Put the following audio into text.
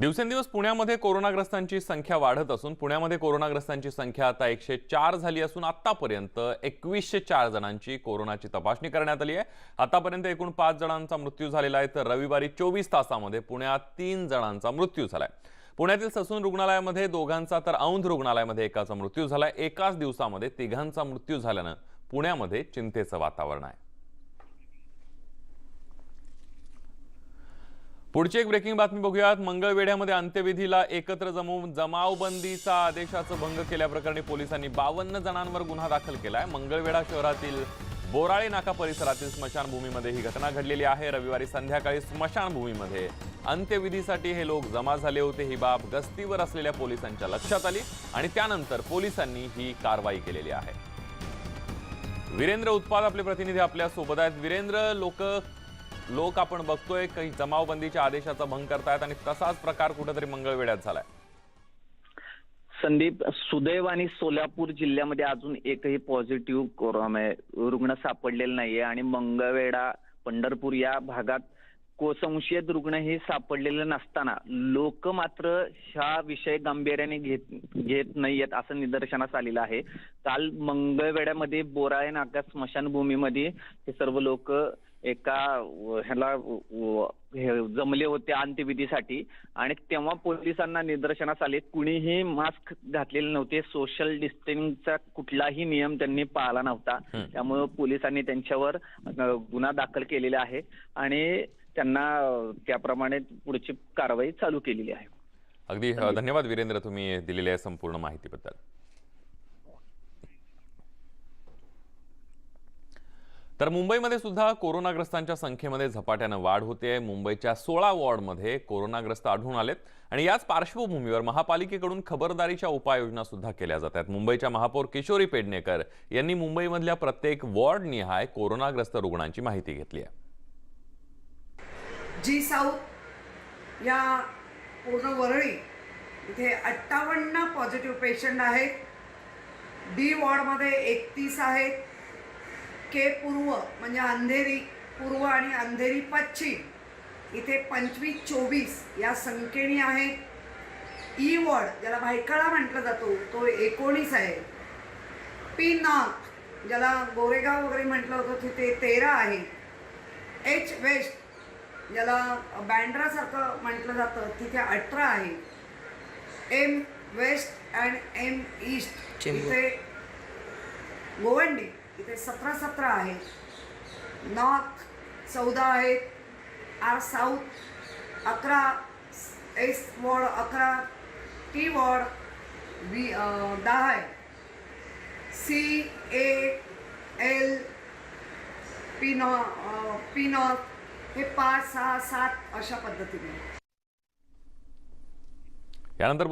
दिवसेंदिवस पुण्यामध्ये कोरोनाग्रस्तांची संख्या वाढत असून पुण्यामध्ये कोरोनाग्रस्तांची संख्या आता एकशे चार झाली असून आतापर्यंत एकवीसशे चार जणांची कोरोनाची तपासणी करण्यात आली आहे. आतापर्यंत एकूण पाच जणांचा मृत्यू झालेला आहे. तर रविवारी चोवीस तासामध्ये पुण्यात तीन जणांचा मृत्यू झालाय. पुण्यातील ससून रुग्णालयामध्ये दोघांचा तर औंध रुग्णालयामध्ये एकाचा मृत्यू झालाय. एकाच दिवसामध्ये तिघांचा मृत्यू झाल्यानं पुण्यामध्ये चिंतेचं वातावरण आहे. पुढची एक ब्रेकिंग बातमी बघूयात. मंगळवेढ्यामध्ये अंत्यविधीला एकत्र जमवून जमावबंदीचा आदेशाचं भंग केल्याप्रकरणी पोलिसांनी बावन्न जणांवर गुन्हा दाखल केला आहे मंगळवेढा शहरातील बोराळे नाका परिसरातील स्मशानभूमीमध्ये ही घटना घडलेली आहे. रविवारी संध्याकाळी स्मशानभूमीमध्ये अंत्यविधीसाठी हे लोक जमा झाले होते. ही बाब गस्तीवर असलेल्या पोलिसांच्या लक्षात आली आणि त्यानंतर पोलिसांनी ही कारवाई केलेली आहे. वीरेंद्र उत्पाद आपले प्रतिनिधी आपल्यासोबत आहेत. वीरेंद्र लोक लोक आपण बघतोय काही जमावबंदीच्या आदेशाचा भंग करतायत आणि तसाच प्रकार कुठेतरी मंगळवेढ्यात झालाय. संदीप सुदैव आणि सोलापूर जिल्ह्यामध्ये अजून एकही पॉझिटिव्ह कोरोना म्हणजे रुग्ण सापडलेला नाहीये आणि मंगळवेढा पंढरपूर या भागात कोसंशयित रुग्ण हे सापडलेले नसताना लोक मात्र हा विषय गांभीर्याने घेत घेत नाहीयेत असं निदर्शनास आलेलं आहे. काल मंगळवेड्यामध्ये बोराळे नाका स्मशानभूमीमध्ये हे सर्व लोक एका ह्याला जमले होते अंत्यविधीसाठी. आणि तेव्हा पोलिसांना निदर्शनास आले. कुणीही मास्क घातलेले नव्हते. सोशल डिस्टन्सिंगचा कुठलाही नियम त्यांनी पाळला नव्हता. त्यामुळे पोलिसांनी त्यांच्यावर गुन्हा दाखल केलेला आहे. आणि त्यांना त्याप्रमाणे पुढची कारवाई चालू केलेली आहे. अगदी धन्यवाद वीरेंद्र तुम्ही दिलेल्या संपूर्ण माहितीबद्दल. तर मुंबईमध्ये सुद्धा कोरोनाग्रस्तांच्या संख्येमध्ये झपाट्यानं वाढ होते. मुंबईच्या सोळा वॉर्डमध्ये कोरोनाग्रस्त आढळून आलेत. आणि याच पार्श्वभूमीवर महापालिकेकडून खबरदारीच्या उपाययोजना सुद्धा केल्या जात आहेत मुंबईच्या महापौर किशोरी पेडणेकर यांनी मुंबईमधल्या प्रत्येक वॉर्डनिहाय कोरोनाग्रस्त रुग्णांची माहिती घेतली आहे. जी साऊथ या पूर्ण वरळी इथे अठ्ठावन्न पॉझिटिव्ह पेशंट आहेत. डी वॉर्डमध्ये एकतीस आहेत. के पूर्व म्हणजे अंधेरी पूर्व आणि अंधेरी पश्चिम इथे पंचवीस चोवीस या संख्येने आहेत. ई वॉर्ड ज्याला भायखळा म्हटलं जातो तो एकोणीस आहे. पी नॉर्थ ज्याला गोरेगाव वगैरे म्हटलं होतं तिथे तेरा आहे. एच वेस्ट ज्याला बँड्रासारखं म्हटलं जातं तिथे अठरा आहे. M west and M east इथे गोवंडी. इथे सतरा सतरा आहे. नॉर्थ चौदा आहेत आर साऊथ अकरा एस वॉर्ड अकरा टी वॉर्ड वी दहा आहे. सी ए एल पी नॉ पी नॉर्थ हे पाच सहा सात अशा पद्धतीने. यानंतर